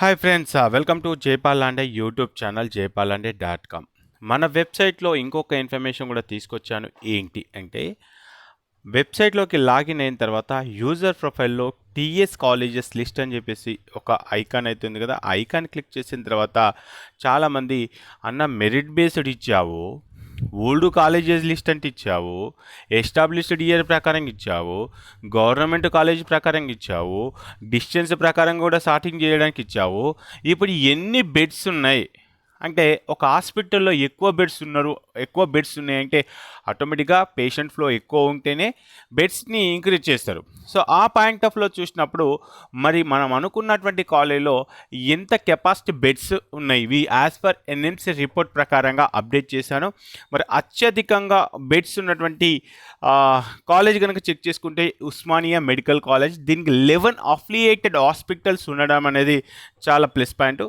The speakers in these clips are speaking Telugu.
Hi friends welcome to Jaipal Lande YouTube channel Jaipal Lande dot com మన వెబ్సైట్లో ఇంకొక ఇన్ఫర్మేషన్ కూడా తీసుకొచ్చాను. ఏంటి అంటే వెబ్సైట్లోకి లాగిన్ అయిన తర్వాత యూజర్ ప్రొఫైల్లో టీఎస్ కాలేజెస్ లిస్ట్ అని చెప్పేసి ఒక ఐకాన్ అవుతుంది కదా. ఐకాన్ క్లిక్ చేసిన తర్వాత చాలామంది అన్న మెరిట్ బేస్డ్ ఇచ్చావు ఓల్డ్ కాలేజెస్ లిస్ట్ అంటే ఇచ్చావు ఎస్టాబ్లిష్డ్ ఇయర్ ప్రకారం ఇచ్చావు గవర్నమెంట్ కాలేజ్ ప్రకారం ఇచ్చావు డిస్టెన్స్ ప్రకారం కూడా స్టార్టింగ్ చేయడానికి ఇచ్చావు. ఇప్పుడు ఎన్ని బెడ్స్ ఉన్నాయి? అంటే ఒక హాస్పిటల్లో ఎక్కువ బెడ్స్ ఉన్నారు ఎక్కువ బెడ్స్ ఉన్నాయంటే ఆటోమేటిక్గా పేషెంట్ ఫ్లో ఎక్కువ ఉంటేనే బెడ్స్ని ఇంక్రీజ్ చేస్తారు. సో ఆ పాయింట్ ఆఫ్లో చూసినప్పుడు మరి మనం అనుకున్నటువంటి కాలేజీలో ఎంత కెపాసిటీ బెడ్స్ ఉన్నాయి? ఇవి యాజ్ పర్ ఎన్ఎంసీ రిపోర్ట్ ప్రకారంగా అప్డేట్ చేశాను. మరి అత్యధికంగా బెడ్స్ ఉన్నటువంటి కాలేజ్ కనుక చెక్ చేసుకుంటే ఉస్మానియా మెడికల్ కాలేజ్ దీనికి లెవెన్ అఫిలియేటెడ్ హాస్పిటల్స్ ఉండడం అనేది చాలా ప్లస్ పాయింట్.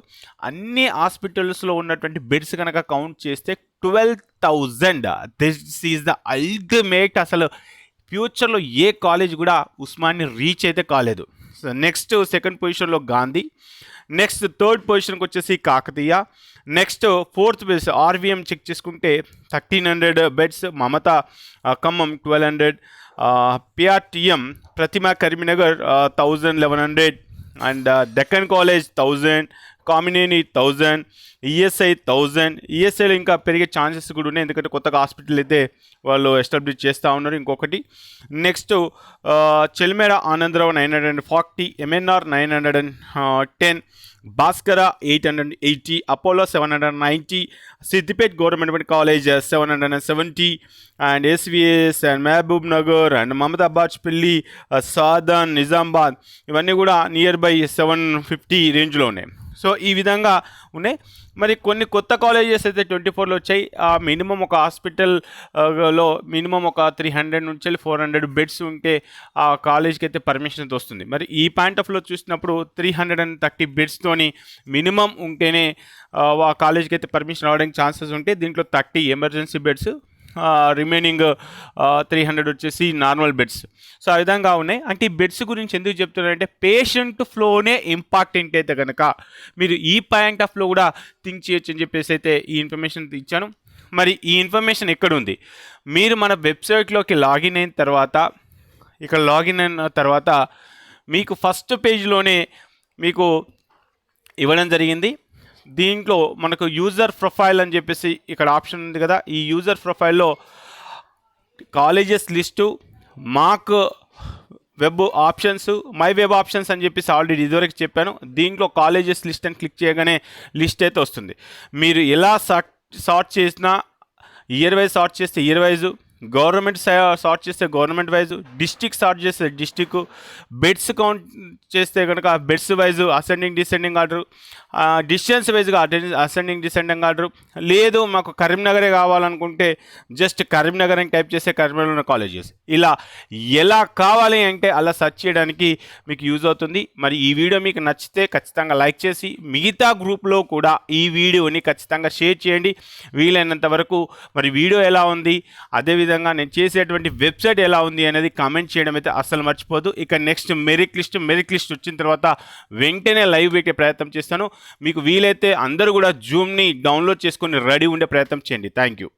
అన్ని హాస్పిటల్స్లో ఉన్నటువంటి బెడ్స్ కనుక కౌంట్ చేస్తే twelve thousand this is the ultimate అసలు ఫ్యూచర్లో ఏ కాలేజ్ కూడా ఉస్మాన్ని రీచ్ అయితే కాలేదు. సో నెక్స్ట్ సెకండ్ పొజిషన్లో గాంధీ. నెక్స్ట్ థర్డ్ పొజిషన్కి వచ్చేసి Kakatiya. Next fourth beds RVM check చేసుకుంటే thirteen hundred beds Mamata Khammam twelve hundred PRTM Prathima Karimnagar thousand eleven hundred and Deccan college thousand Kamineni thousand ESI thousand. ఈఎస్ఐలో ఇంకా పెరిగే ఛాన్సెస్ కూడా ఉన్నాయి. ఎందుకంటే కొత్తగా హాస్పిటల్ అయితే వాళ్ళు ఎస్టాబ్లిష్ చేస్తూ ఉన్నారు ఇంకొకటి. Next Chalmeda Anandarao nine hundred and forty MNR nine hundred and ten Bhaskara eight hundred eighty Apollo seven hundred ninety Siddipet government college seven hundred and seventy and SVS and Mahabubnagar and మమతాబాద్పల్లి సాదన్ నిజామాబాద్. ఇవన్నీ కూడా నియర్ బై సెవెన్ ఫిఫ్టీ రేంజ్లో ఉన్నాయి. సో ఈ విధంగా ఉన్నాయి. మరి కొన్ని కొత్త కాలేజెస్ అయితే ట్వంటీ ఫోర్లో వచ్చాయి. ఆ మినిమం ఒక హాస్పిటల్లో మినిమం ఒక త్రీ హండ్రెడ్ నుంచి ఫోర్ హండ్రెడ్ బెడ్స్ ఉంటే ఆ కాలేజ్కి అయితే పర్మిషన్ వస్తుంది. మరి ఈ పాయింట్ ఆఫ్లో చూసినప్పుడు త్రీ హండ్రెడ్ అండ్ థర్టీ బెడ్స్తోని మినిమం ఉంటేనే ఆ, ఆ కాలేజ్కి అయితే పర్మిషన్ రావడానికి ఛాన్సెస్ ఉంటాయి దీంట్లో thirty emergency beds remaining three hundred వచ్చేసి నార్మల్ బెడ్స్ సో ఆ విధంగా ఉన్నాయి. అంటే ఈ బెడ్స్ గురించి ఎందుకు చెప్తున్నారంటే పేషెంట్ ఫ్లోనే ఇంపార్టెంట్ అయితే కనుక మీరు ఈ పాయింట్ ఆఫ్ ఫ్లో కూడా థింక్ చేయొచ్చు అని చెప్పేసి అయితే ఈ ఇన్ఫర్మేషన్ ఇచ్చాను. మరి ఈ ఇన్ఫర్మేషన్ ఎక్కడ ఉంది మీరు మన వెబ్సైట్లోకి లాగిన్ అయిన తర్వాత ఇక్కడ లాగిన్ అయిన తర్వాత మీకు ఫస్ట్ పేజ్లోనే మీకు ఇవ్వడం జరిగింది. దీంట్లో మనకు యూజర్ ప్రొఫైల్ అని చెప్పేసి ఇక్కడ ఆప్షన్ ఉంది కదా. ఈ యూజర్ ప్రొఫైల్లో colleges list mock web options my web options అని చెప్పేసి ఆల్రెడీ ఇదివరకు చెప్పాను. దీంట్లో కాలేజెస్ లిస్ట్ అని క్లిక్ చేయగానే లిస్ట్ అయితే వస్తుంది. మీరు ఎలా సార్ట్ సార్ట్ చేసినా ఇయర్ వైజ్ సార్ట్ చేస్తే ఇయర్ వైజు గవర్నమెంట్ సార్ట్ చేస్తే గవర్నమెంట్ వైజ్ డిస్టిక్ సార్ట్ చేస్తే డిస్టిక్ బెడ్స్ కౌంట్ చేస్తే కనుక beds wise ascending descending order distance వైజ్గా అసెండింగ్ డిసెండింగ్ ఆర్డర్. లేదు మాకు కరీంనగరే కావాలనుకుంటే జస్ట్ కరీంనగర్ అని టైప్ చేస్తే కరీంనగర్ ఉన్న కాలేజెస్. ఇలా ఎలా కావాలి అంటే అలా సెర్చ్ చేయడానికి మీకు యూజ్ అవుతుంది. మరి ఈ వీడియో మీకు నచ్చితే ఖచ్చితంగా లైక్ చేసి మిగతా గ్రూప్లో కూడా ఈ వీడియోని ఖచ్చితంగా షేర్ చేయండి. వీలైనంత వరకు మరి వీడియో ఎలా ఉంది అదేవిధంగా నేను చేసేటువంటి వెబ్సైట్ ఎలా ఉంది అనేది కామెంట్ చేయడం అయితే అస్సలు మర్చిపోదు ఇక next merit list merit list వచ్చిన తర్వాత వెంటనే లైవ్ పెట్టే ప్రయత్నం చేస్తాను. మీకు వీలైతే అందరూ కూడా జూమ్ని డౌన్లోడ్ చేసుకొని రెడీ ఉండే ప్రయత్నం చేయండి. Thank you